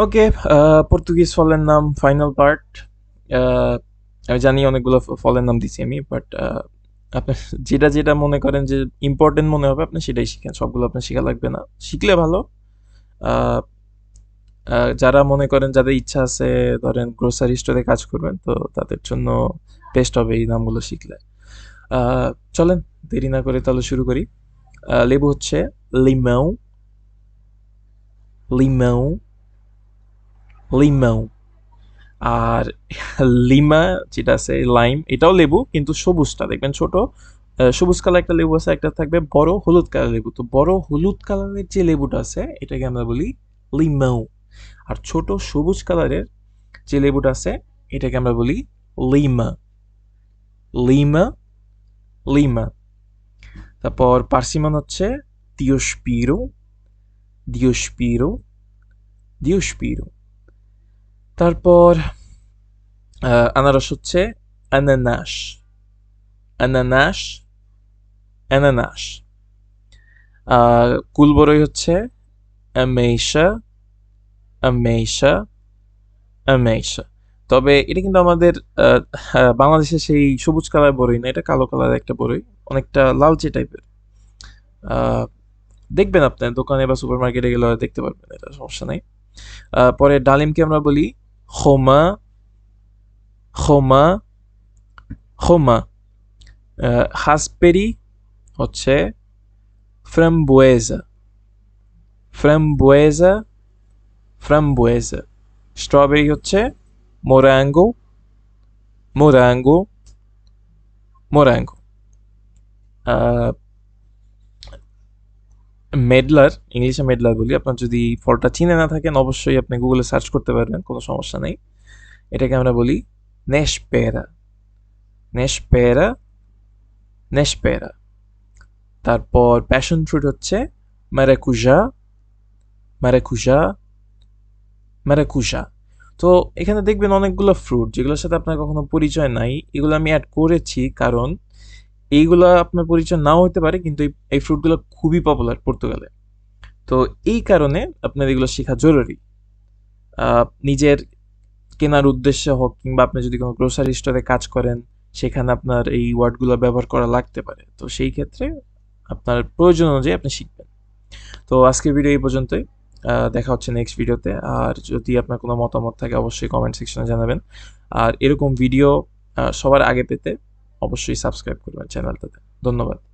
ওকে Portuguese ফলের নাম final part আমি জানি অনেকগুলো ফলের নাম দিছি আমি বাট আপনি যেটা যেটা মনে করেন যে ইম্পর্টেন্ট মনে হবে, আপনি সেটাই শিখেন। সবগুলো আপনার শেখা লাগবে না। শিখলে ভালো। যারা মনে করেন যাদের ইচ্ছা আছে, ধরেন গ্রোসারি স্টোরে কাজ করবেন, তো তাদের জন্য বেস্ট হবে এই নামগুলো শিখলে। চলেন, দেরি না করে তাহলে শুরু করি। লেবু হচ্ছে লিমাও। লিমাও। লিমাও আর লিমা যেটা আছে লাইম এটাও লেবু, কিন্তু সবুজটা, দেখবেন ছোট সবুজ কালার একটা লেবু আছে, একটা থাকবে বড় হলুদ কালার লেবু। তো বড় হলুদ কালারের যে লেবুটা আছে, এটাকে আমরা বলি লিমাও আর ছোট সবুজ কালারের যে লেবুটা আছে, এটাকে আমরা বলি লিমা লিমা লিমা তারপর পার্সিমন হচ্ছে দিওস্পিরো দিওস্পিরো দিওস্পিরো। তারপর আনারস হচ্ছে আনানাস। আনানাস আহ, কুলবরই হচ্ছে আমেশা আমেশা আমেশা তবে এটা কিন্তু আমাদের বাংলাদেশে সেই সবুজ কালার বড়ই না এটা কালো কালার একটা বড়ই অনেকটা লালচে টাইপের। দেখবেন আপনার দোকানে বা সুপার মার্কেটে গেলে দেখতে পারবেন এটা সমস্যা নেই। পরে ডালিমকে আমরা বলি হোমা হোমা হোমা হাসপেরি হচ্ছে ফ্রাম্বুয়েজা ফ্রাম্বুয়েজা ফ্রাম্বুয়েজা স্ট্রবেরি হচ্ছে মোরাঙ্গো মোরাঙ্গো মোরাঙ্গো মেডলার ইংলিশে মেডলার বলি, আপনার যদি ফলটা চিনে না থাকেন, অবশ্যই আপনি গুগলে সার্চ করতে পারবেন, কোনো সমস্যা নেই। এটাকে আমরা বলি নেশপেরা নেশপেরা নেশপেরা তারপর প্যাশন ফ্রুট হচ্ছে ম্যারাকুজা ম্যারাকুজা ম্যারাকুজা তো এখানে দেখবেন অনেকগুলো ফ্রুট যেগুলোর সাথে আপনার কখনো পরিচয় নাই, এগুলো আমি অ্যাড করেছি কারণ এইগুলো আপনার পরিচয় নাও হতে পারে, কিন্তু এই- ফ্রুটগুলো খুবই পপুলার পর্তুগালে। তো এই কারণে আপনার এগুলো শেখা জরুরি। নিজের কেনার উদ্দেশ্যে হোক কিংবা আপনি যদি কোনো গ্রোসারি স্টোরে কাজ করেন, সেখানে আপনার এই ওয়ার্ডগুলো ব্যবহার করা লাগতে পারে। তো সেই ক্ষেত্রে আপনার প্রয়োজন অনুযায়ী আপনি শিখবেন। তো আজকের ভিডিও এই পর্যন্তই। দেখা হচ্ছে নেক্সট ভিডিওতে আর যদি আপনার কোনো মতামত থাকে, অবশ্যই কমেন্ট সেকশনে জানাবেন। আর এরকম ভিডিও সবার আগে পেতে অবশ্যই সাবস্ক্রাইব করবেন চ্যানেলটাতে। ধন্যবাদ।